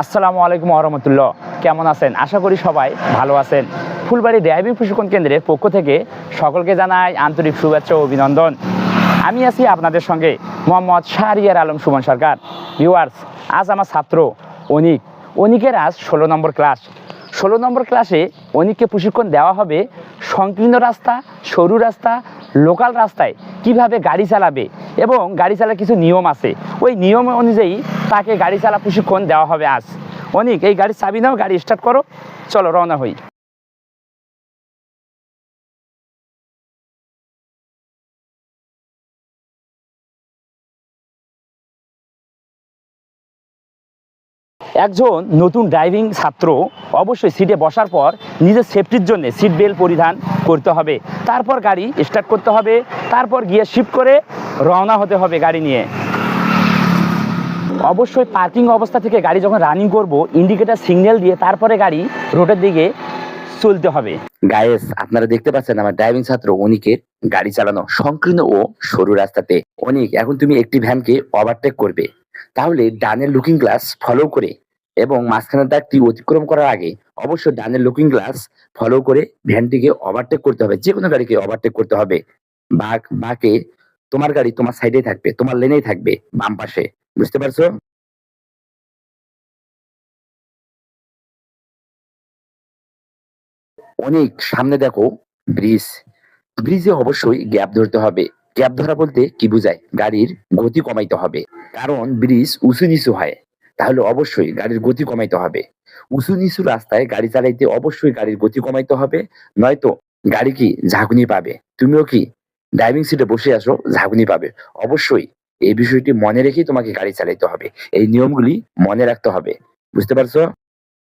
আসসালামু আলাইকুম আহমতুল্লাহ কেমন আছেন? আশা করি সবাই ভালো আছেন। ফুলবাড়ি ড্রাইভিং প্রশিক্ষণ কেন্দ্রের পক্ষ থেকে সকলকে জানাই আন্তরিক শুভেচ্ছা ও অভিনন্দন। আমি আছি আপনাদের সঙ্গে মোহাম্মদ শাহরিয়ার আলম সুমন সরকার। ভিউয়ার্স, আজ আমার ছাত্র অনিক। অনিকের আজ ষোলো নম্বর ক্লাস। ষোলো নম্বর ক্লাসে অনিককে প্রশিক্ষণ দেওয়া হবে সংকীর্ণ রাস্তা, সরু রাস্তা, লোকাল রাস্তায়। কীভাবে গাড়ি চালাবে? এবং গাড়ি চালার কিছু নিয়ম আছে। ওই নিয়ম অনুযায়ী তাকে গাড়ি চালা প্রশিক্ষণ দেওয়া হবে আজ। অনেক, এই গাড়ির চাবি নাও, গাড়ি স্টার্ট করো। চলো রওনা হই। একজন নতুন ড্রাইভিং ছাত্র অবশ্যই সিটে বসার পর নিজের সেফটির জন্য সিট বেল্ট পরিধান করতে হবে। তারপর গাড়ি স্টার্ট করতে হবে, তারপর গিয়ে শিফট করে রওনা হতে হবে গাড়ি নিয়ে। অবশ্যই পার্কিং অবস্থা থেকে গাড়ি যখন রানিং করব ইন্ডিকেটার সিগন্যাল দিয়ে তারপরে গাড়ি রোডের দিকে চলতে হবে। গায়েস আপনারা দেখতে পাচ্ছেন আমার ড্রাইভিং ছাত্র অনিকের গাড়ি চালানো সংকীর্ণ ও সরু রাস্তাতে। অনিক, এখন তুমি একটি ভ্যানকে ওভারটেক করবে। তাহলে ডানের লুকিং গ্লাস ফলো করে এবং মাঝখানের দাগটি অতিক্রম করার আগে অবশ্যই ডানের লুকিং গ্লাস ফলো করে ভ্যানটিকে ওভারটেক করতে হবে যে কোনো গাড়িকে ওভারটেক করতে হবে। বাঘ বাঁকে তোমার গাড়ি তোমার সাইডে থাকবে, তোমার লেনেই থাকবে, বাম পাশে, বুঝতে পারছ? অনেক, সামনে দেখো ব্রিজ ব্রিজে অবশ্যই গ্যাপ ধরতে হবে। গ্যাপ ধরা বলতে কি বোঝায়? গাড়ির গতি কমাইতে হবে। কারণ ব্রিজ উঁচু নিচু হয়। তাহলে অবশ্যই গাড়ির গতি কমাইতে হবে। উঁচু নিচু রাস্তায় গাড়ি চালাইতে অবশ্যই গাড়ির গতি কমাইতে হবে, নয়তো গাড়ি কি ঝাঁকুনি পাবে। তুমিও কি ড্রাইভিং সিটে বসে আসো ঝাঁকুনি পাবে। অবশ্যই এই বিষয়টি মনে রেখেই তোমাকে গাড়ি চালাইতে হবে। এই নিয়মগুলি মনে রাখতে হবে। বুঝতে পারছ?